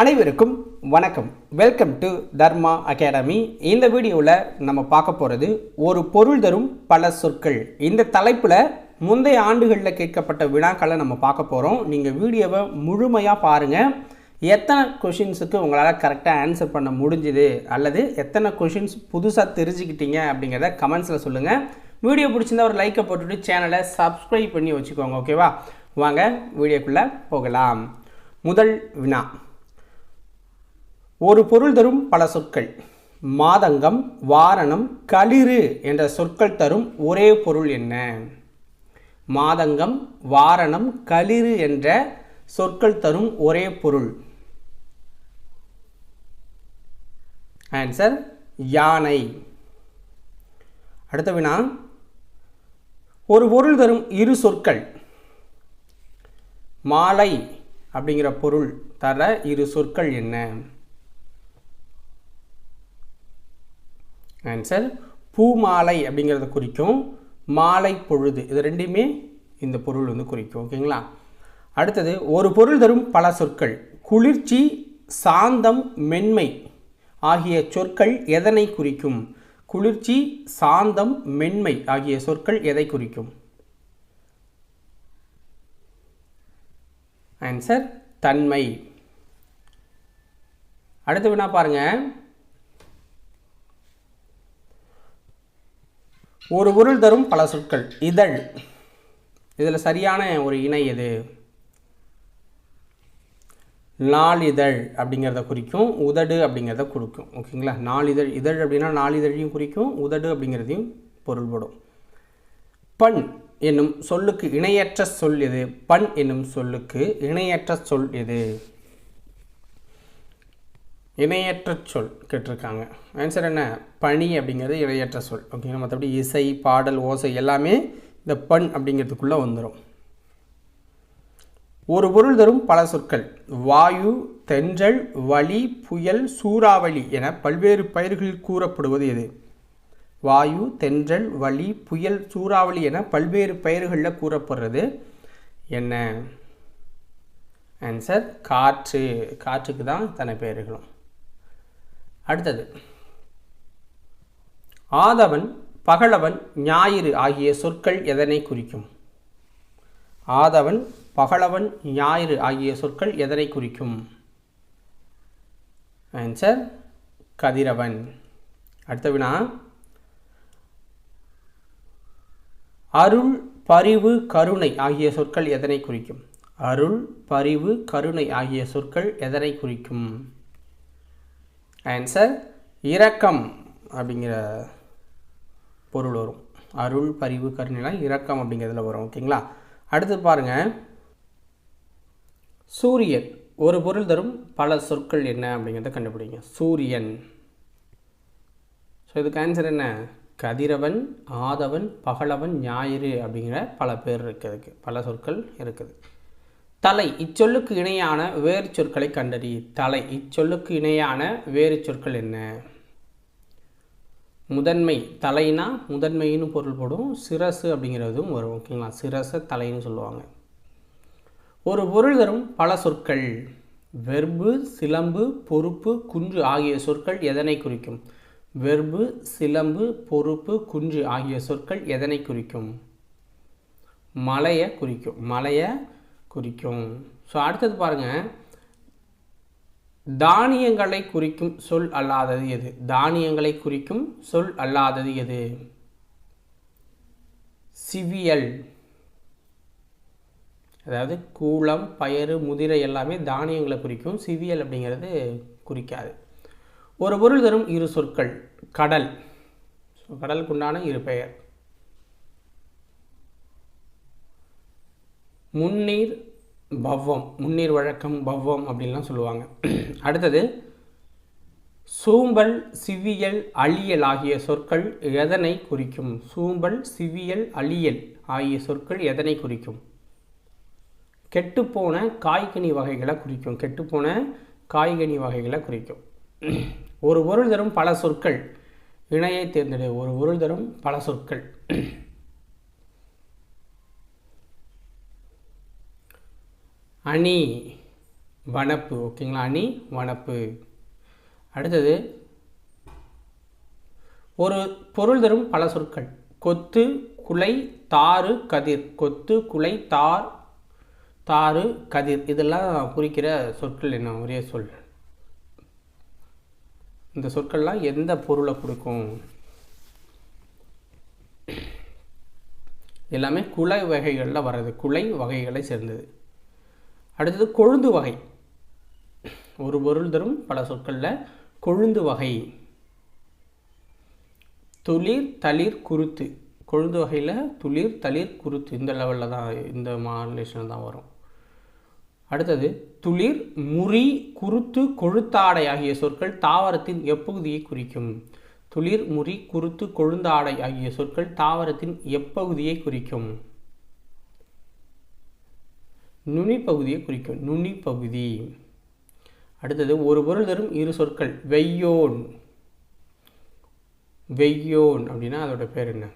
அனைவருக்கும் வணக்கம். Welcome to Dharma academy இந்த வீடியோவில் நம்ம பார்க்க போகிறது ஒரு பொருள் தரும் பல சொற்கள். இந்த தலைப்பில் முந்தைய ஆண்டுகளில் கேட்கப்பட்ட வினாக்களை நம்ம பார்க்க போகிறோம் நீங்கள் வீடியோவை முழுமையாக பாருங்கள் எத்தனை கொஷின்ஸுக்கு உங்களால் கரெக்டாக ஆன்சர் பண்ண முடிஞ்சுது? அல்லது எத்தனை கொஷின்ஸ் புதுசாக தெரிஞ்சுக்கிட்டீங்க அப்படிங்கிறத கமெண்ட்ஸில் சொல்லுங்கள் வீடியோ பிடிச்சிருந்தா ஒரு லைக்கை போட்டுட்டு சேனலை சப்ஸ்கிரைப் பண்ணி வச்சுக்கோங்க ஓகேவா வாங்க வீடியோக்குள்ளே போகலாம். முதல் வினா. ஒரு பொருள் தரும் பல சொற்கள். மாதங்கம் வாரணம் களிறு என்ற சொற்கள் தரும் ஒரே பொருள் என்ன? மாதங்கம் வாரணம் களிறு என்ற சொற்கள் தரும் ஒரே பொருள். ஆன்சர் யானை. அடுத்த வினா ஒரு பொருள் தரும் இரு சொற்கள். மாலை அப்படிங்கிற பொருள் தர இரு சொற்கள் என்ன? ஆன்சர் பூமாலை அப்படிங்கிறத குறிக்கும் மாலை பொழுது. இது ரெண்டுமே இந்த பொருள் வந்து குறிக்கும். ஓகேங்களா அடுத்தது ஒரு பொருள் தரும் பல சொற்கள். குளிர்ச்சி சாந்தம் மென்மை ஆகிய சொற்கள் எதனை குறிக்கும்? குளிர்ச்சி சாந்தம் மென்மை ஆகிய சொற்கள் எதை குறிக்கும்? ஆன்சர் தன்மை. அடுத்து வேணா பாருங்கள் ஒரு பொருள் தரும் பல சொற்கள். இதழ். இதில் சரியான ஒரு இணை எது? நாளிதழ் அப்படிங்கிறத குறிக்கும் உதடு அப்படிங்கிறத குறிக்கும் ஓகேங்களா? நாளிதழ் இதழ் அப்படின்னா நாளிதழையும் குறிக்கும் உதடு அப்படிங்கிறதையும் பொருள்படும். பண் என்னும் சொல்லுக்கு இணையற்ற சொல் எது? பண் என்னும் சொல்லுக்கு இணையற்ற சொல் எது? இணையற்ற சொல் கேட்டிருக்காங்க. ஆன்சர் என்ன? பணி அப்படிங்கிறது இணையற்ற சொல். ஓகேங்களா மற்றபடி இசை பாடல் ஓசை எல்லாமே இந்த பண் அப்படிங்கிறதுக்குள்ளே வந்துடும் ஒரு பொருள் தரும் பல சொற்கள். வாயு தென்றல் வலி புயல் சூறாவளி என பல்வேறு பயிர்களில் கூறப்படுவது எது? வாயு தென்றல் வலி புயல் சூறாவளி என பல்வேறு பெயர்களில் கூறப்படுறது என்ன? ஆன்சர் காற்று. காற்றுக்கு தான் தன பெயர்களும். அடுத்தது. ஆதவன் பகலவன் ஞாயிறு ஆகிய சொற்கள் எதனை குறிக்கும்? ஆதவன் பகலவன் ஞாயிறு ஆகிய சொற்கள் எதனை குறிக்கும்? ஆன்சர் கதிரவன். அடுத்த வினா. அருள் பரிவு கருணை ஆகிய சொற்கள் எதனை குறிக்கும்? அருள் பரிவு கருணை ஆகிய சொற்கள் எதனை குறிக்கும்? ஆன்சர் இரக்கம் அப்படிங்கிற பொருள் வரும். அருள் பரிவு கருணைலாம் இரக்கம் அப்படிங்கிறதுல வரும் ஓகேங்களா? அடுத்து பாருங்கள் சூரியன் ஒரு பொருள் தரும் பல சொற்கள் என்ன அப்படிங்கிறத கண்டுபிடிங்க. சூரியன். ஸோ இதுக்கு ஆன்சர் என்ன? கதிரவன் ஆதவன் பகலவன் ஞாயிறு அப்படிங்கிற பல பேர் இருக்கிறதுக்கு பல சொற்கள் இருக்குது. தலை இச்சொல்லுக்கு இணையான வேறு சொற்களை கண்டறி. தலை இச்சொல்லுக்கு இணையான வேறு சொற்கள் என்ன? முதன்மை தலைனா முதன்மைன்னு பொருள் போடும். சிரசு அப்படிங்கிறதும் வரும் ஓகேங்களா? சிரச தலைன்னு சொல்லுவாங்க. ஒரு பொருள் தரும் பல சொற்கள். வெர்பு சிலம்பு பொறுப்பு குன்று ஆகிய சொற்கள் எதனை குறிக்கும்? வெர்பு சிலம்பு பொறுப்பு குன்று ஆகிய சொற்கள் எதனை குறிக்கும்? மலையை குறிக்கும். மலையை குறிக்கும். ஸோ அடுத்தது பாருங்கள் தானியங்களை குறிக்கும் சொல் அல்லாதது எது? தானியங்களை குறிக்கும் சொல் அல்லாதது எது? சிவியல். அதாவது கூளம் பயறு முதிரை எல்லாமே தானியங்களை குறிக்கும். சிவியல் அப்படிங்கிறது குறிக்காது. ஒரு பொருள் தரும் இரு சொற்கள். கடல். ஸோ கடலுக்குண்டான இரு பெயர். முன்னீர் பவ்வம் முன்னீர் வழக்கம் பவ்வம் அப்படின்லாம் சொல்லுவாங்க. அடுத்தது சூம்பல் சிவியல் அழியல் ஆகிய சொற்கள் எதனை குறிக்கும்? சூம்பல் சிவியல் அழியல் ஆகிய சொற்கள் எதனை குறிக்கும்? கெட்டுப்போன காய்கனி வகைகளை குறிக்கும். கெட்டுப்போன காய்கனி வகைகளை குறிக்கும். ஒரு பொருள் தரும் பல சொற்கள். இணையை தேர்ந்தெடு. ஒரு பொருள் தரும் பல சொற்கள். அணி வனப்பு ஓகேங்களா? அணி வனப்பு. அடுத்தது ஒரு பொருள் தரும் பல சொற்கள். கொத்து குலை தாறு கதிர். கொத்து குலை தார் தாறு கதிர். இதெல்லாம் குறிக்கிற சொற்கள் என்ன? ஒரே சொல். இந்த சொற்கள்லாம் எந்த பொருளை கொடுக்கும்? எல்லாமே குலை வகைகளில் வர்றது. குலை வகைகளை சேர்ந்தது. அடுத்தது கொழுந்து வகை. ஒரு பொருள் தரும் பல சொற்களில் கொழுந்து வகை. துளிர் தளிர் குருத்து. கொழுந்து வகையில் துளிர் தளிர் குருத்து இந்த லெவலில் தான் இந்த மாடுலேஷன் தான் வரும். அடுத்தது துளிர் முறி குருத்து கொழுத்தாடை ஆகிய சொற்கள் தாவரத்தின் எப்பகுதியை குறிக்கும். துளிர் முறி குருத்து கொழுந்தாடை ஆகிய சொற்கள் தாவரத்தின் எப்பகுதியை குறிக்கும். நுனி பகுதியை குறிக்கும். நுனி பகுதி அடுத்தது ஒரு பொருள் தரும் இரு சொற்கள். வெய்யோன். வெய்யோன் அப்படின்னா அதோட பேர் என்ன?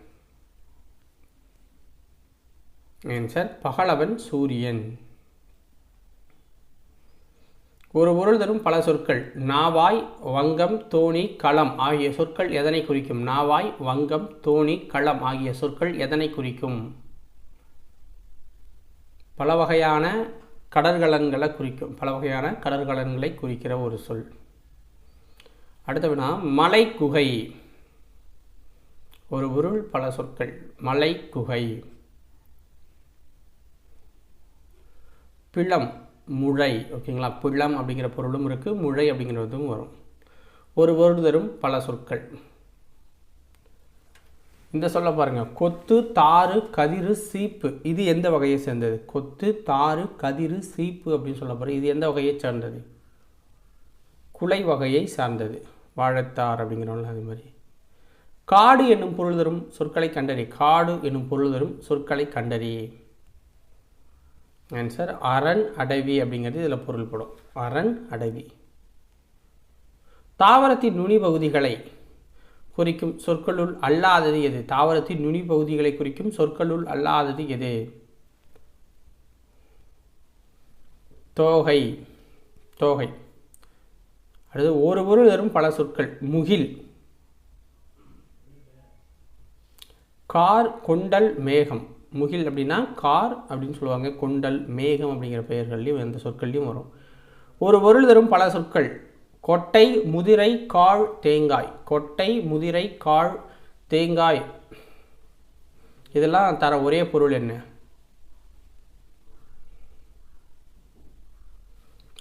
ஆன்சர் பகலவன் சூரியன். ஒரு பொருள் தரும் பல சொற்கள். நாவாய் வங்கம் தோணி களம் ஆகிய சொற்கள் எதனை குறிக்கும்? நாவாய் வங்கம் தோணி களம் ஆகிய சொற்கள் எதனை குறிக்கும்? பல வகையான கடற்கலன்களை குறிக்கும் பல வகையான கடற்கலன்களை குறிக்கிற ஒரு சொல். அடுத்த வினா மலை குகை ஒரு பொருள் பல சொற்கள். மலை குகை பிளம் முழை. ஓகேங்களா? பிளம் அப்படிங்கிற பொருளும் இருக்குது முழை அப்படிங்கிறதும் வரும். ஒரு பொருள் தரும் பல சொற்கள். இந்த சொல்ல பாருங்கள் கொத்து தாறு கதிரு சீப்பு. இது எந்த வகையை சேர்ந்தது? கொத்து தாறு கதிரு சீப்பு அப்படின்னு சொல்ல போகிறோம் இது எந்த வகையை சார்ந்தது? குலை வகையை சார்ந்தது. வாழைத்தார் அப்படிங்கிறோம்ல அது மாதிரி. காடு என்னும் பொருள் தரும் சொற்களை கண்டறி. காடு என்னும் பொருள் தரும் சொற்களை கண்டறி. ஆன்சர் அரண் அடவி அப்படிங்கிறது இதில் பொருள்படும். அரண் அடவி. தாவரத்தின் நுனி பகுதிகளை குறிக்கும் சொற்களுள் அல்லாதது எது? தாவரத்தின் நுனி பகுதிகளை குறிக்கும் சொற்களுள் அல்லாதது எது? தோகை. தோகை. அடுத்து ஒரு பொருள் தரும் பல சொற்கள். முகில். கார் கொண்டல் மேகம். முகில் அப்படின்னா கார் அப்படின்னு சொல்லுவாங்க. கொண்டல் மேகம் அப்படிங்கிற பெயர்கள்லையும் எந்த சொற்கள்லையும் வரும். ஒரு பொருள் தரும் பல சொற்கள். கொட்டை முதிரை காழ் தேங்காய். கொட்டை முதிரை காழ் தேங்காய். இதெல்லாம் தர ஒரே பொருள் என்ன?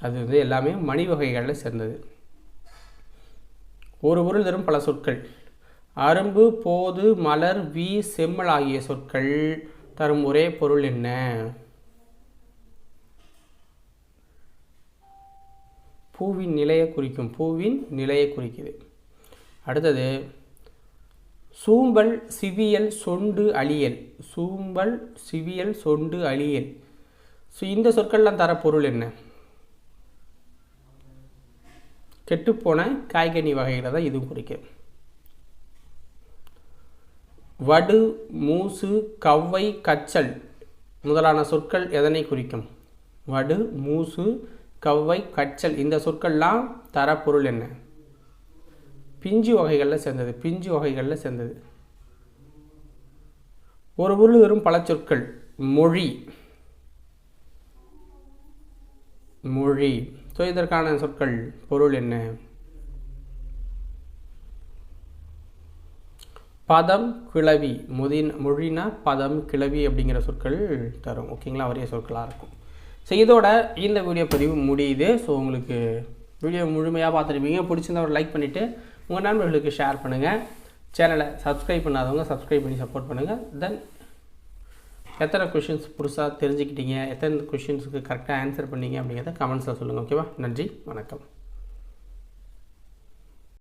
அது வந்து எல்லாமே மணி வகைகளில் சேர்ந்தது. ஒரு பொருள் தரும் பல சொற்கள். அரும்பு போது மலர் வி செம்மல் ஆகிய சொற்கள் தரும் ஒரே பொருள் என்ன? பூவின் நிலையை குறிக்கும் பூவின் நிலையை குறிக்குது. அடுத்தது சூம்பல் சிவியல் சொண்டு அழியல். சூம்பல் சிவியல் சொண்டு அழியல். ஸோ இந்த சொற்கள்லாம் தர பொருள் என்ன? கெட்டுப்போன காய்கனி வகைகளை தான் இதுவும் குறிக்கும் வடு மூசு கவ்வை கச்சல் முதலான சொற்கள் எதனை குறிக்கும்? வடு மூசு கவ்வை கச்சல் இந்த சொற்கள்லாம் தர பொருள் என்ன? பிஞ்சு வகைகளில் சேர்ந்தது பிஞ்சு வகைகளில் சேர்ந்தது. ஒரு பொருள் வரும் பல சொற்கள். மொழி. மொழி. ஸோ இதற்கான சொற்கள் பொருள் என்ன? பதம் கிளவி. முதின் மொழினா பதம் கிளவி அப்படிங்கிற சொற்கள் தரும். ஓகேங்களா? வரைய சொற்களாக இருக்கும். ஸோ இதோட இந்த வீடியோ பதிவு முடியுது. ஸோ உங்களுக்கு வீடியோ முழுமையாக பார்த்துருப்பீங்க. பிடிச்சிருந்தா ஒரு லைக் பண்ணிவிட்டு உங்கள் நண்பர்களுக்கு ஷேர் பண்ணுங்கள் சேனலை சப்ஸ்கிரைப் பண்ணாதவங்க சப்ஸ்கிரைப் பண்ணி சப்போர்ட் பண்ணுங்கள் தென் எத்தனை கொஷின்ஸ் புதுசாக தெரிஞ்சுக்கிட்டீங்க? எத்தனை கொஷின்ஸுக்கு கரெக்டாக ஆன்சர் பண்ணீங்க அப்படிங்கிறத கமெண்ட்ஸில் சொல்லுங்கள் ஓகேவா நன்றி. வணக்கம்.